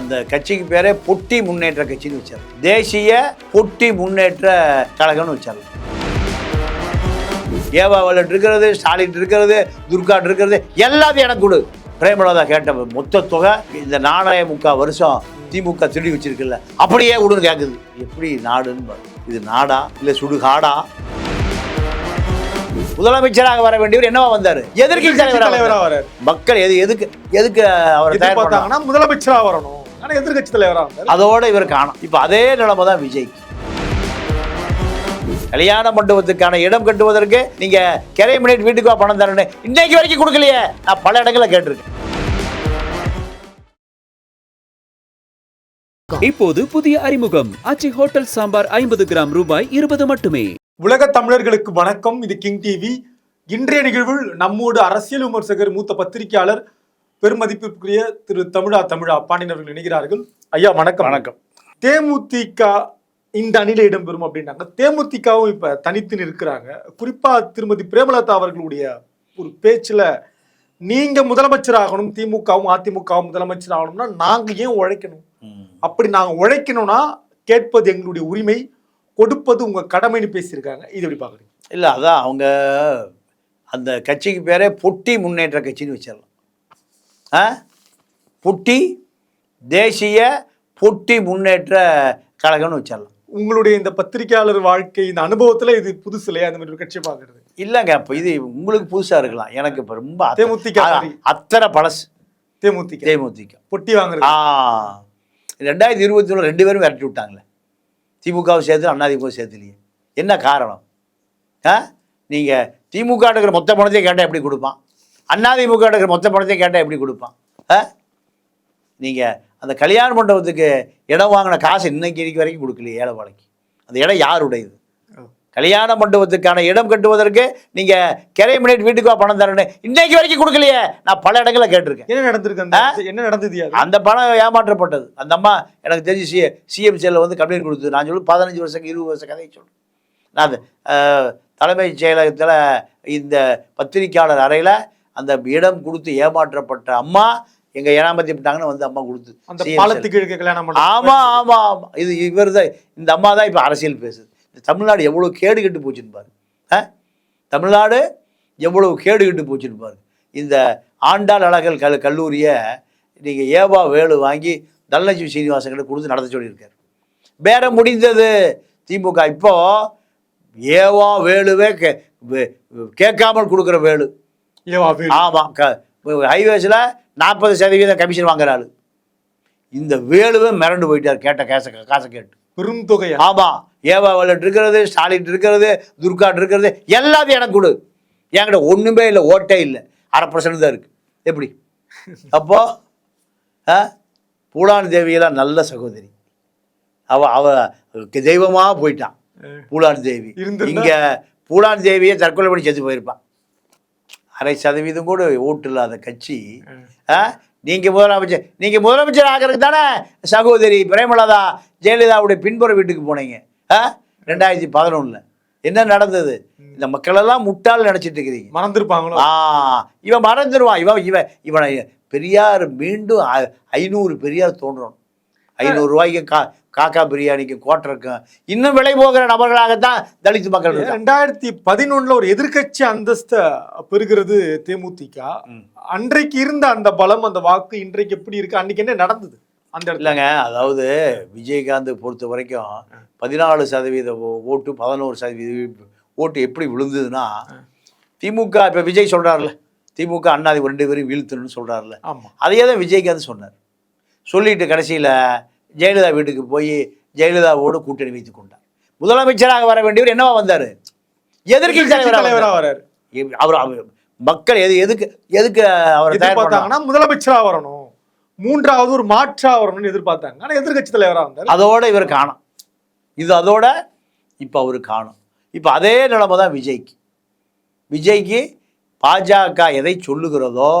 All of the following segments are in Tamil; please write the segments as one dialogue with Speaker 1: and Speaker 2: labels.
Speaker 1: அந்த கட்சிக்கு பேரே பொட்டி முன்னேற்ற கட்சின்னு வச்சார். தேசிய பொட்டி முன்னேற்ற கழகம்னு வச்சார். ஏவாவல் இருக்கிறது ஸ்டாலின் இருக்கிறது துர்காட் இருக்கிறது எல்லாத்தையும் எனக்கு கொடு. பிரேமலதா கேட்ட மொத்த தொகை இந்த நாணய முக்கா வருஷம் திமுக திருடி வச்சிருக்குல்ல அப்படியே கொடுன்னு கேட்குது எப்படி நாடுன்னு. இது நாடா? இல்லை சுடுகாடா? முதலமைச்சராக வர வேண்டியவர் என்னவா வந்தாரு? எதிர்க்கட்சி தலைவராக.
Speaker 2: வராரு.
Speaker 1: மக்கள் எது எதுக்கு எதுக்கு அவர் தயார் பண்ணாங்க
Speaker 2: எதிர்பார்த்தாங்கன்னா முதலமைச்சரா வரணும். ஆனா எதிர்கட்சி தலைவரா வந்தாரு
Speaker 1: அதோட இவர் காணும். இப்போ அதே நிலைமை தான் விஜய்க்கு கல்யாண மண்டபத்துக்கான இடம் கட்டுவதற்கு நீங்க கிரை மினிட் வீட்டுக்கு பணம் தரணும் இன்னைக்கு வரைக்கும் கொடுக்கலையே. நான் பல இடங்கள்ல கேட்டிருக்கேன்.
Speaker 3: இப்போது புதிய அறிமுகம். ஆச்சி ஹோட்டல் சாம்பார் ஐம்பது கிராம் ரூபாய் இருபது மட்டுமே.
Speaker 2: உலக தமிழர்களுக்கு வணக்கம். இது கிங் டிவி. இன்றைய நிகழ்வில் நம்மோடு அரசியல் விமர்சகர் மூத்த பத்திரிகையாளர் பெருமதிப்பிற்குரிய திரு தமிழா தமிழா பாண்டியன் அவர்கள் இணைகிறார்கள். ஐயா வணக்கம்.
Speaker 1: வணக்கம்.
Speaker 2: தேமுதிக இந்த அணியில இடம்பெறும் அப்படின்னாங்க. தேமுதிகவும் இப்ப தனித்து நிற்கிறாங்க. குறிப்பா திருமதி பிரேமலதா அவர்களுடைய ஒரு பேச்சுல நீங்க முதலமைச்சர் ஆகணும் திமுகவும் அதிமுகவும் முதலமைச்சர் ஆகணும்னா நாங்க ஏன் உழைக்கணும்? அப்படி நாங்க உழைக்கணும்னா கேட்பது எங்களுடைய உரிமை கொடுப்பது உங்க கடமைன்னு பேசியிருக்காங்க. இது எப்படி பாக்குறீங்க?
Speaker 1: இல்ல அதான் அவங்க அந்த கட்சிக்கு பேரே பொட்டி முன்னேற்ற கட்சின்னு வச்சிடலாம். பொட்டி தேசிய பொட்டி முன்னேற்ற கழகம்னு வச்சிடலாம்.
Speaker 2: உங்களுடைய இந்த பத்திரிகையாளர் வாழ்க்கை இந்த அனுபவத்துல இது புதுசு இல்லையா? அந்த மாதிரி ஒரு கட்சியை பாக்குறது
Speaker 1: இல்லைங்க இப்போ இது உங்களுக்கு புதுசா இருக்கலாம். எனக்கு இப்போ ரொம்ப
Speaker 2: தேமுதிக.
Speaker 1: அத்தனை பழசு.
Speaker 2: தேமுதிக.
Speaker 1: தேமுதிக.
Speaker 2: பொட்டி வாங்குறது.
Speaker 1: ஆ. ரெண்டாயிரத்தி இருபத்தி ஒன்று ரெண்டு பேரும் விரட்டி விட்டாங்களே. திமுகவும் சேர்த்து அண்ணாதிமுகவும் சேர்த்துலையே. என்ன காரணம்? ஆ? நீங்கள் திமுக எடுக்கிற மொத்த பணத்தையும் கேட்டால் எப்படி கொடுப்பான்? அண்ணாதிமுக எடுக்கிற மொத்த பணத்தையும் கேட்டால் எப்படி கொடுப்பான்? ஆ? நீங்கள் அந்த கல்யாண மண்டபத்துக்கு இடம் வாங்கின காசு இன்னைக்கு இன்னைக்கு வரைக்கும் கொடுக்கலையே ஏழை வாழைக்கு அந்த இடம் யாருடையது? கல்யாண மண்டபத்துக்கான இடம் கட்டுவதற்கு நீங்கள் கிரை மினிட் வீட்டுக்கு பணம் தரணும் இன்னைக்கு வரைக்கும் கொடுக்கலையே. நான் பல இடங்கள்ல கேட்டிருக்கேன்.
Speaker 2: என்ன நடந்திருக்கு என்ன நடந்தது
Speaker 1: அந்த பணம் ஏமாற்றப்பட்டது. அந்த அம்மா எனக்கு தெரிஞ்சு சி சிஎம் செல்ல வந்து கம்ப்ளைண்ட் கொடுத்தது. நான் சொல்லு பதினஞ்சு வருஷம் இருபது வருஷம் கதையை சொல்றேன் நான் தலைமைச் செயலகத்தில் இந்த பத்திரிக்கையாளர் அறையில் அந்த இடம் கொடுத்து ஏமாற்றப்பட்ட அம்மா எங்கள் ஏனாமத்தி விட்டாங்கன்னு வந்து அம்மா கொடுத்து
Speaker 2: அந்த பாலத்துக்கு இழுக்க கல்யாணம்
Speaker 1: ஆமா ஆமா ஆமா. இது இவர் தான் இந்த அம்மா தான் இப்போ அரசியல் பேசுது. இந்த தமிழ்நாடு எவ்வளோ கேடு கெட்டு போச்சுன்னு பாரு தமிழ்நாடு எவ்வளவு கேடு கெட்டு போச்சுன்னு பாரு இந்த ஆண்டாள் அழகல் கல் கல்லூரியை நீங்கள் ஏவா வேலு வாங்கி தனலட்சுமி சீனிவாசன் கிட்ட கொடுத்து நடத்த சொல்லியிருக்காரு. பேரம் முடிந்தது. திமுக இப்போ ஏவா வேலுவே கே கேட்காமல் கொடுக்குற வேலு. ஆமாம் ஹைவேஸில் நாற்பது சதவீதம் கமிஷன் வாங்குற ஆளு. இந்த வேலுவே மிரண்டு போயிட்டார் கேட்ட காசை காசை கேட்டு.
Speaker 2: பெரும் தொகையா?
Speaker 1: ஆமா ஏவா வல்லட் இருக்கிறது ஸ்டாலின் இருக்கிறது துர்காட் இருக்கிறது எல்லாத்தையும் எனக்கு கொடு. என்கிட்ட ஒண்ணுமே இல்லை ஓட்டே இல்லை. அரை பர்சன்ட் தான் இருக்கு. எப்படி? அப்போ ஆ பூலான் தேவியெல்லாம் நல்ல சகோதரி. அவ அவ தெய்வமா போயிட்டான் பூலான் தேவி? இங்க பூலான் தேவியை தற்கொலை பண்ணி செத்து போயிருப்பான் அரை சதவீதம் கூட ஓட்டு இல்லாத கட்சி. ஆ? நீங்க முதலமைச்சர் நீங்க முதலமைச்சர் ஆகிறதுக்கு தானே சகோதரி பிரேமலதா ஜெயலலிதாவுடைய பின்புற வீட்டுக்கு போனீங்க. ஆ? ரெண்டாயிரத்தி பதினொன்னுல. என்ன நடந்தது? இந்த மக்களெல்லாம் முட்டாள் நினைச்சிட்டு இருக்கிறீங்க.
Speaker 2: மறந்துருப்பாங்களோ?
Speaker 1: ஆ இவன் மறந்துடுவான் இவன் இவன் இவனை பெரியார் மீண்டும் ஐநூறு பெரியார் தோன்றணும். ஐநூறு ரூபாய்க்கு கா காக்கா பிரியாணிக்கு கோட்டருக்கும் இன்னும் விலை போகிற நபர்களாகத்தான் தலித் மக்கள்
Speaker 2: ரெண்டாயிரத்தி பதினொன்னுல ஒரு எதிர்க்கட்சி அந்தஸ்த பெறுகிறது தேமுதிக. அன்றைக்கு இருந்த அந்த பலம் அந்த வாக்கு இன்றைக்கு எப்படி இருக்கு? அன்னைக்கு என்ன நடந்தது அந்த இடத்துல?
Speaker 1: இல்லைங்க அதாவது விஜயகாந்த் பொறுத்த வரைக்கும் பதினாலு சதவீத ஓட்டு பதினோரு சதவீத ஓட்டு எப்படி விழுந்ததுன்னா திமுக இப்போ விஜய் சொல்றாருல திமுக அண்ணாதி ரெண்டு பேரும் வீழ்த்தணும்னு சொல்றாருல
Speaker 2: ஆமா.
Speaker 1: அதையே தான் விஜயகாந்த் சொன்னார். சொல்லிட்டு கடைசியில் ஜெயலலிதா வீட்டுக்கு போய் ஜெயலலிதாவோடு கூட்டணி வைத்துக் கொண்டார். முதலமைச்சராக வர வேண்டியவர் என்னவா வந்தார்? எதிர்க்கட்சி தலைவராக அவர் மக்கள் எது எதுக்கு எதுக்கு அவர்
Speaker 2: எதிர்பார்த்தாங்கன்னா முதலமைச்சரா வரணும். மூன்றாவது ஒரு மாற்றா வரணும்னு எதிர்பார்த்தாங்க. ஆனா எதிர்க்கட்சி தலைவரா வந்தாரு.
Speaker 1: அதோட இவர் காணும். இது அதோட இப்போ அவர் காணும். இப்போ அதே நிலைமை தான் விஜய்க்கு. விஜய்க்கு பாஜக எதை சொல்லுகிறதோ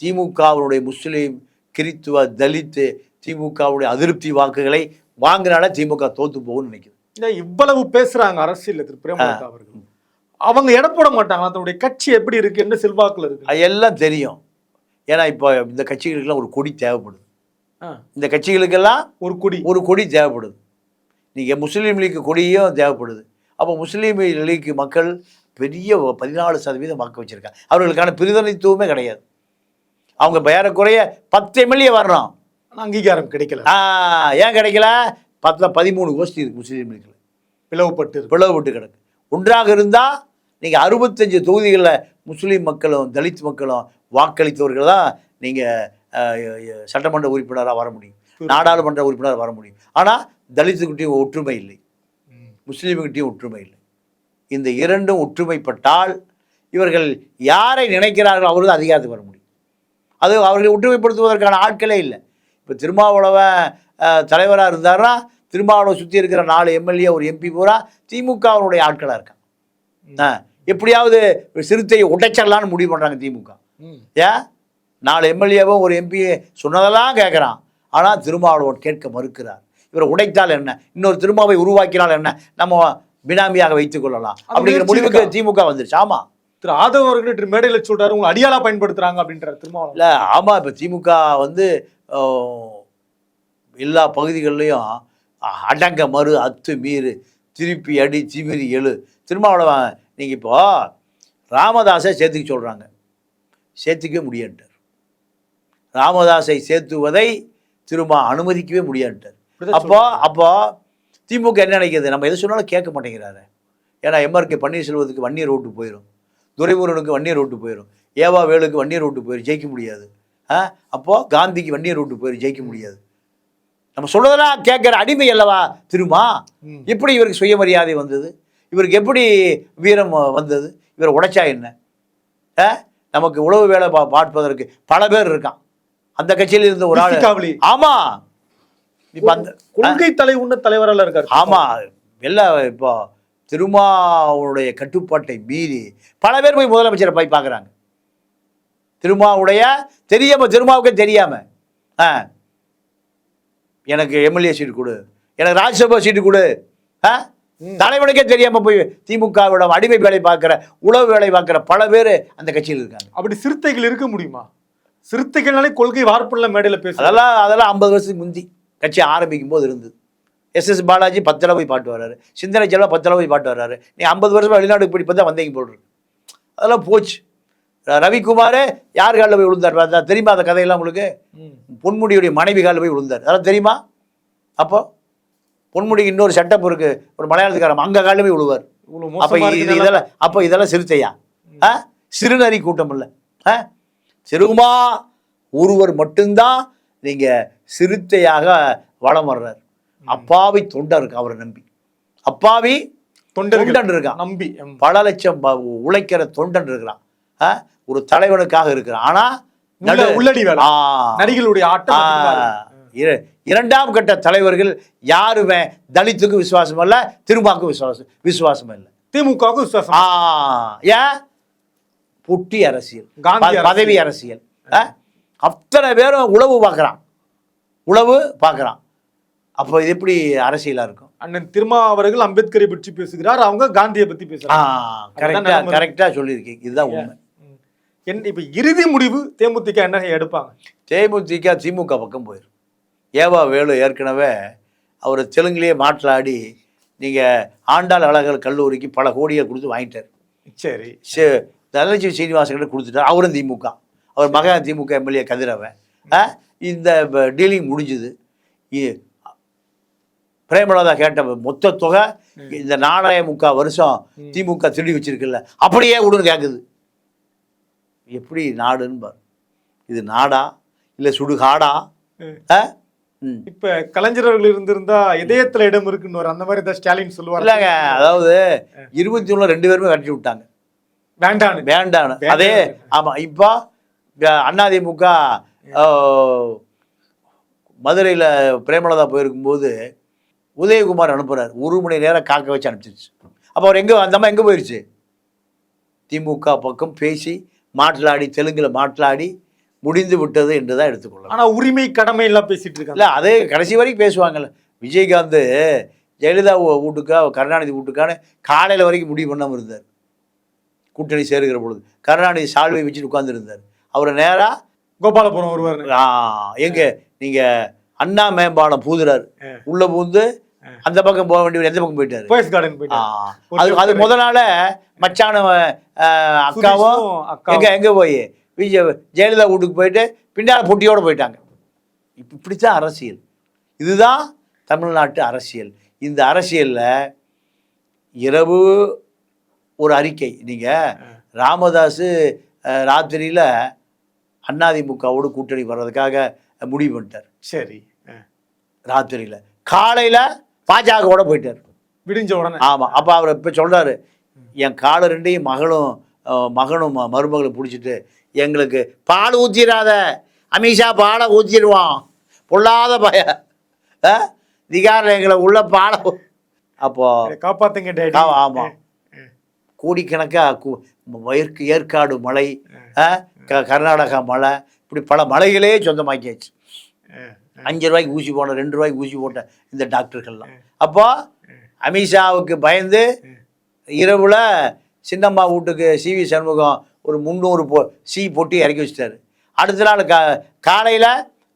Speaker 1: திமுகவினுடைய முஸ்லீம் கிறித்துவ தலித்து திமுகவுடைய அதிருப்தி வாக்குகளை வாங்கினால திமுக தோத்து போகும்னு நினைக்குது
Speaker 2: இல்ல, இவ்வளவு பேசுறாங்க அரசியல் திரு பிரேமலதா அவர்கள்? அவங்க எடை போட மாட்டாங்களா? தன்னுடைய கட்சி எப்படி இருக்கு? என்ன செல்வாக்குல இருக்கு?
Speaker 1: அது எல்லாம் தெரியும். ஏன்னா இப்போ இந்த கட்சிகளுக்கெல்லாம் ஒரு கொடி தேவைப்படுது. இந்த கட்சிகளுக்கெல்லாம்
Speaker 2: ஒரு கொடி.
Speaker 1: ஒரு கொடி தேவைப்படுது. நீங்கள் முஸ்லீம் லீக் கொடியும் தேவைப்படுது. அப்போ முஸ்லீம் லீக் மக்கள் பெரிய பதினாலு சதவீதம் வாக்கு வச்சுருக்காங்க. அவர்களுக்கான பிரதிநிதித்துவமே கிடையாது. அவங்க ஏறக்குறைய பத்து எம்எல்ஏ வரணும்.
Speaker 2: ஆனா அங்கீகாரம் கிடைக்கல.
Speaker 1: ஏன் கிடைக்கல? பத்தில் பதிமூணு கோஷ்டி இருக்குது முஸ்லீம் லீக்கில்
Speaker 2: பிளவுபட்டு இருக்கு.
Speaker 1: பிளவுபட்டு கிடக்கு. ஒன்றாக இருந்தால் நீங்கள் அறுபத்தஞ்சு தொகுதிகளில் முஸ்லீம் மக்களும் தலித் மக்களும் வாக்களித்தவர்கள் தான் நீங்கள் சட்டமன்ற உறுப்பினராக வர முடியும். நாடாளுமன்ற உறுப்பினராக வர முடியும். ஆனால் தலித்துக்கிட்டையும் ஒற்றுமை இல்லை.
Speaker 2: ம்.
Speaker 1: முஸ்லீமுக்கிட்டையும் ஒற்றுமை இல்லை. இந்த இரண்டும் ஒற்றுமைப்பட்டால் இவர்கள் யாரை நினைக்கிறார்களோ அவர்கள் அதிகாரத்துக்கு வர முடியும். அது அவர்களை ஒற்றுமைப்படுத்துவதற்கான ஆட்களே இல்லை. இப்போ திருமாவளவன் தலைவராக இருந்தாருன்னா திருமாவளவன் சுற்றி இருக்கிற நாலு எம்எல்ஏ ஒரு எம்பி பூரா திமுகவினுடைய ஆட்களாக இருக்கான் ஆ, எப்படியாவது சிறுத்தையை உடைச்சிடலான்னு முடிவு பண்ணுறாங்க திமுக. ஏன் நாலு எம்எல்ஏவும் ஒரு எம்பி சொன்னதெல்லாம் கேட்குறான் ஆனால் திருமாவளவன் கேட்க மறுக்கிறார். இவரை உடைத்தால் என்ன? இன்னொரு திருமாவை உருவாக்கினால் என்ன? நம்ம பினாமியாக வைத்துக் கொள்ளலாம். அப்படிங்கிற முடிவுக்கு? திமுக வந்துருச்சு. ஆமா.
Speaker 2: திரு ஆதவ அவர்கள் இன்று மேடையில சொல்றாரு உங்களை அடியாளா பயன்படுத்துறாங்க அப்படின்றார் திருமாவளவன்.
Speaker 1: இல்லை ஆமா இப்போ திமுக வந்து எல்லா பகுதிகளிலையும் அடங்க மறு அத்து மீறு திருப்பி அடி திமிரி எழு. திருமாவளவன் நீங்கள் இப்போ ராமதாஸை சேர்த்துக்க சொல்கிறாங்க சேர்த்துக்கவே முடியாட்டார் ராமதாஸை சேர்த்துவதை திரும்ப அனுமதிக்கவே முடியாட்டார் அப்போ. அப்போ திமுக என்ன நினைக்கிறது நம்ம எது சொன்னாலும் கேட்க மாட்டேங்கிறாரு. ஏன்னா எம்ஆர்கே பன்னீர்செல்வத்துக்கு வன்னியர் ஓட்டு போயிடும் துரைமுருகனுக்கு வன்னியர் ஓட்டு போயிடும் ஏவா வேலுக்கு வன்னியர் ஓட்டு போயிடும் ஜெயிக்க முடியாது. ஆ? அப்போது காந்திக்கு வன்னியர் ஓட்டு போயிடும் ஜெயிக்க முடியாது. நம்ம சொல்றதெல்லாம் கேட்குற அடிமை அல்லவா? திருமா. எப்படி இவருக்கு சுயமரியாதை வந்தது? இவருக்கு எப்படி வீரம் வந்தது? இவரை உடைச்சா என்ன? ஆ? நமக்கு உழவு வேலை பா பார்ப்பதற்கு பல பேர் இருக்கான். அந்த கட்சியில் இருந்த ஒரு ஆள். ஆமா. இப்போ அந்த
Speaker 2: கொள்கை தலை உண்ண தலைவரால இருக்காரு.
Speaker 1: ஆமா. எல்லாம் இப்போ திருமாவுடைய கட்டுப்பாட்டை மீறி பல பேர் போய் முதலமைச்சரை போய் பார்க்குறாங்க. திருமாவுடைய தெரியாம திருமாவுக்கே தெரியாம. ஆ. எனக்கு எம்எல்ஏ சீட்டு கொடு. எனக்கு ராஜ்யசபா சீட்டு கொடு. ஆ. தலைவனுக்கே தெரியாம போய் திமுகவிடம் அடிமை வேலை பார்க்குற உளவு வேலை பார்க்குற பல பேர் அந்த கட்சியில் இருக்காங்க.
Speaker 2: அப்படி சிறுத்தைகள் இருக்க முடியுமா? சிறுத்தைகள்னாலே கொள்கை வார்ப்புள்ள மேடையில பேச
Speaker 1: அதெல்லாம் அதெல்லாம் ஐம்பது வருஷத்துக்கு முந்தி கட்சி ஆரம்பிக்கும் போது இருந்தது. எஸ் எஸ் பாலாஜி பத்து போய் பாட்டு வர்றாரு. சிந்தனை செல்வா பத்து போய் பாட்டு வர்றாரு. நீ ஐம்பது வருஷமா வெளிநாடு இப்படி தான் வந்தீங்க இருக்கு. அதெல்லாம் போச்சு. ரவிக்குமார் யார் காலில் போய் விழுந்தார்? பார்த்தா தெரியுமா அந்த கதையெல்லாம் உங்களுக்கு? பொன்முடியுடைய மனைவி காலில் போய் விழுந்தார். அதெல்லாம் தெரியுமா? அப்போ பொன்முடிக்கு இன்னொரு செட்டப் இருக்கு. ஒரு மலையாளத்துக்காரன் அங்க காலில் போய் விழுவார். அப்போ இது இதெல்லாம் அப்போ இதெல்லாம் சிறுத்தையா? ஆ? சிறுநரி கூட்டம் இல்லை. ஆ? சிறுகுமா ஒருவர் மட்டும்தான் நீங்க சிறுத்தையாக வலம் வர்றார். அப்பாவி தொண்டர் இருக்கு அவரை நம்பி? அப்பாவி தொண்டன் இருக்கான்
Speaker 2: நம்பி.
Speaker 1: பல லட்சம் உழைக்கிற தொண்டன் இருக்கிறான்? ஒரு தலைவனுக்காக இருக்கிறான். ஆனா
Speaker 2: உள்ளடி. நரிகளுடைய ஆட்டம்
Speaker 1: இரண்டாம் கட்ட தலைவர்கள் யாருமே தலித்துக்கு விசுவாசம் இல்ல திருமாக்கு விசுவாசம் விசுவாசம் இல்லை.
Speaker 2: திமுகவுக்கு விசுவாசம்
Speaker 1: ஏன் புட்டி அரசியல். பதவி அரசியல்? அத்தனை பேரும் உளவு பார்க்குறான். உளவு பார்க்குறான். அப்போ இது எப்படி அரசியலா இருக்கும்?
Speaker 2: அண்ணன் திருமா அவர்கள் அம்பேத்கரை பற்றி பேசுகிறார். அவங்க காந்தியை பத்தி
Speaker 1: ஆ
Speaker 2: பேசுறாங்க
Speaker 1: கரெக்டா
Speaker 2: நிலைமை.
Speaker 1: கரெக்டா சொல்லியிருக்கீங்க. இதுதான் உண்மை.
Speaker 2: ம். என்ன இப்ப இறுதி முடிவு தேமுதிக என்ன எடுப்பாங்க?
Speaker 1: தேமுதிக திமுக பக்கம் போயிடும் ஏவா வேலு ஏற்கனவே அவர் தெலுங்குலேயே மாట్లాடி நீங்கள் ஆண்டாள் அழகர் கல்லூரிக்கு பல கோடியை கொடுத்து வாங்கிட்டார்.
Speaker 2: சரி.
Speaker 1: சே தனலட்சுமி சீனிவாசன் கொடுத்துட்டார் அவரும் திமுக. அவர் மகன் திமுக எம்எல்ஏ கதிரவன். இந்த டீலிங் முடிஞ்சுது. பிரேமலதா கேட்ட மொத்த தொகை இந்த நாலாயிர முக்கால் வருஷம் திமுக திருடி வச்சிருக்குல்ல அப்படியே விடுன்னு கேட்குது எப்படி நாடுன்னு இது நாடா? இல்லை சுடுகாடா?
Speaker 2: இப்ப கலைஞர் அவர்கள் இருந்திருந்தா இதயத்துல இடம் இருக்குன்னு ஒரு அந்த மாதிரி தான் ஸ்டாலின் சொல்லுவார்?
Speaker 1: இல்லைங்க அதாவது இருபத்தி ஒன்று ரெண்டு பேருமே விரட்டி விட்டாங்க.
Speaker 2: வேண்டான்னு.
Speaker 1: வேண்டான்னு. அதே ஆமாம் இப்போ அதிமுக மதுரையில் பிரேமலதா போயிருக்கும்போது உதயகுமார் அனுப்புகிறார் ஒரு மணி நேரம் காக்க வச்சு அனுப்பிச்சிருச்சு. அப்போ அவர் எங்கே அந்த அம்மா எங்கே போயிடுச்சு திமுக பக்கம் பேசி மாట్లాடி தெலுங்கில் மாట్లాடி முடிந்து விட்டது என்று தான் எடுத்துக்கொள்ளும்
Speaker 2: ஆனால் உரிமை கடமை எல்லாம் பேசிகிட்டு இருக்காங்க.
Speaker 1: இல்லை அதே கடைசி வரைக்கும் பேசுவாங்கல்ல. விஜயகாந்த் ஜெயலலிதா வீட்டுக்கா கருணாநிதி வீட்டுக்கான்னு காலையில் வரைக்கும் முடிவு பண்ணாமல் இருந்தார். கூட்டணி சேருகிற பொழுது. கருணாநிதி சால்வை வச்சுட்டு உட்காந்துருந்தார் அவரை நேராக
Speaker 2: கோபாலபுரம் வருவார்.
Speaker 1: எங்கே? நீங்கள் அண்ணா மேம்பாலம் பூதுறார். உள்ளே பூந்து அந்த பக்கம் போக வேண்டிய எந்த பக்கம் போயிட்டாரு?
Speaker 2: போயஸ் கார்டன்
Speaker 1: ஆ,
Speaker 2: போயிட்டு
Speaker 1: அது அது முத நாள மச்சானும் அக்காவும். எங்க எங்க போய்? விஜய் ஜெயலலிதா வீட்டுக்கு போயிட்டு பின்னால் பொட்டியோட போயிட்டாங்க. இப்ப இப்படித்தான் அரசியல். இதுதான் தமிழ்நாட்டு அரசியல். இந்த அரசியல்ல இரவு ஒரு அறிக்கை. நீங்க ராமதாஸ் ராத்திரியில அதிமுகவோடு கூட்டணி வர்றதுக்காக முடிவு பண்ணிட்டார்.
Speaker 2: சரி.
Speaker 1: ராத்திரியில. காலையில பாஜகவோட போயிட்டார்.
Speaker 2: விடிஞ்ச உடனே.
Speaker 1: ஆமாம் அப்போ அவர் இப்போ சொல்றாரு என் காலை ரெண்டையும் மகளும் மகனும் மருமகளும் பிடிச்சிட்டு எங்களுக்கு பால் ஊற்றிடாத அமித்ஷா பாலை ஊற்றிடுவான் பொல்லாத பய திகாரில் எங்களை உள்ள பாலை அப்போ
Speaker 2: காப்பாத்துங்க
Speaker 1: ஆமாம் கோடிக்கணக்காக வயற்கு ஏற்காடு மலை கர்நாடகா மலை இப்படி பல மலைகளே சொந்தமாக்கியாச்சு. அஞ்சு ரூபாய்க்கு ஊசி போன ரெண்டு ரூபாய்க்கு ஊசி போட்ட இந்த டாக்டர்கள்லாம். அப்போ அமித்ஷாவுக்கு பயந்து இரவுல சின்னம்மா வீட்டுக்கு சிவி சண்முகம் ஒரு முந்நூறு பொ சி பொட்டி இறக்கி வச்சிட்டாரு. அடுத்த நாள் கா காலையில்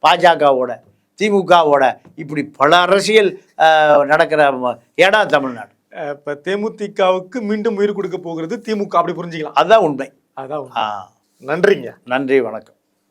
Speaker 1: பாஜகவோட திமுகவோட இப்படி பல அரசியல் நடக்கிற இடம் தமிழ்நாடு.
Speaker 2: இப்ப தேமுதிகவுக்கு மீண்டும் உயிர் கொடுக்க போகிறது திமுக. அப்படி புரிஞ்சுக்கலாம்.
Speaker 1: அதுதான் உண்மை.
Speaker 2: அதான் நன்றிங்க.
Speaker 1: நன்றி வணக்கம்.